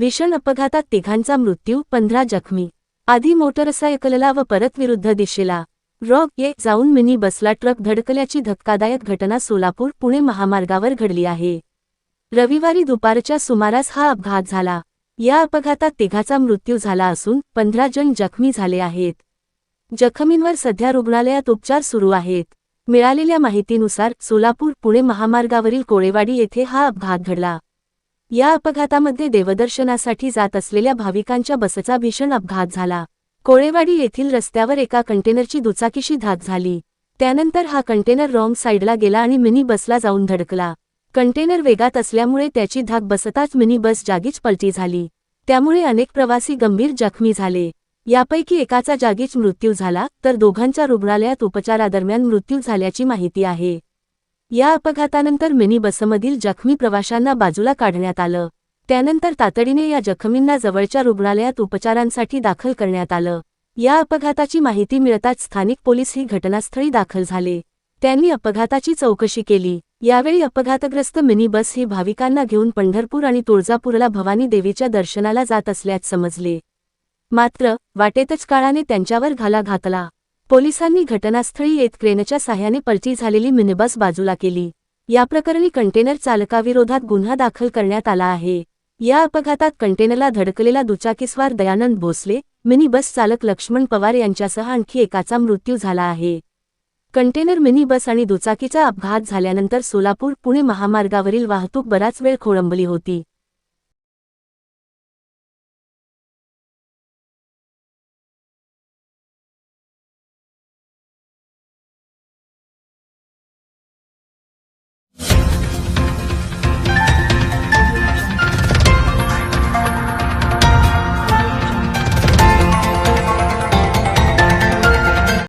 भीषण अपघातात तिघांचा मृत्यू पंधरा जखमी. आधी मोटरसायकलला व परत विरुद्ध दिशेला. रॉक ये जाऊन मिनी बसला ट्रक धडकल्याची धक्कादायक घटना सोलापूर पुणे महामार्गावर घडली आहे. रविवारी दुपारच्या सुमारास हा अपघात झाला. या अपघातात तिघाचा मृत्यू झाला असून पंधरा जण जखमी झाले आहेत. जखमींवर सध्या रुग्णालयात उपचार सुरू आहेत. मिळालेल्या माहितीनुसार सोलापूर पुणे महामार्गावरील कोळेवाडी येथे हा अपघात घडला. या अपघातामध्ये देवदर्शनासाठी जात असलेल्या भाविकांच्या बसचा भीषण अपघात झाला. कोळेवाडी येथील रस्त्यावर एका कंटेनरची दुचाकीशी धाक झाली. त्यानंतर हा कंटेनर रॉंग साईडला गेला आणि मिनी बसला जाऊन धडकला. कंटेनर वेगात असल्यामुळे त्याची धाक बसताच मिनी बस जागीच पलटी झाली. त्यामुळे अनेक प्रवासी गंभीर जखमी झाले. यापैकी एकाचा जागीच मृत्यू झाला तर दोघांच्या रुग्णालयात उपचारादरम्यान मृत्यू झाल्याची माहिती आहे. या अपघातानंतर मिनी बसमधील जखमी प्रवाशांना बाजूला काढण्यात आलं. त्यानंतर तातडीने या जखमींना जवळच्या रुग्णालयात उपचारांसाठी दाखल करण्यात आलं. या अपघाताची माहिती मिळताच स्थानिक पोलीस ही घटनास्थळी दाखल झाले. त्यांनी अपघाताची चौकशी केली. यावेळी अपघातग्रस्त मिनी बस ही भाविकांना घेऊन पंढरपूर आणि तुळजापूरला भवानी देवीच्या दर्शनाला जात असल्याचे समजले. मात्र वाटेतच काळाने त्यांच्यावर घाला घातला. पोलिसांनी घटनास्थळी येत क्रेनच्या साह्याने पलटी झालेली मिनिबस बाजूला केली. याप्रकरणी कंटेनर चालकाविरोधात गुन्हा दाखल करण्यात आला आहे. या अपघातात कंटेनरला धडकलेला दुचाकीस्वार दयानंद भोसले मिनी बस चालक लक्ष्मण पवार यांच्यासह आणखी एकाचा मृत्यू झाला आहे. कंटेनर मिनी बस आणि दुचाकीचा अपघात झाल्यानंतर सोलापूर पुणे महामार्गावरील वाहतूक बराच वेळ खोळंबली होती.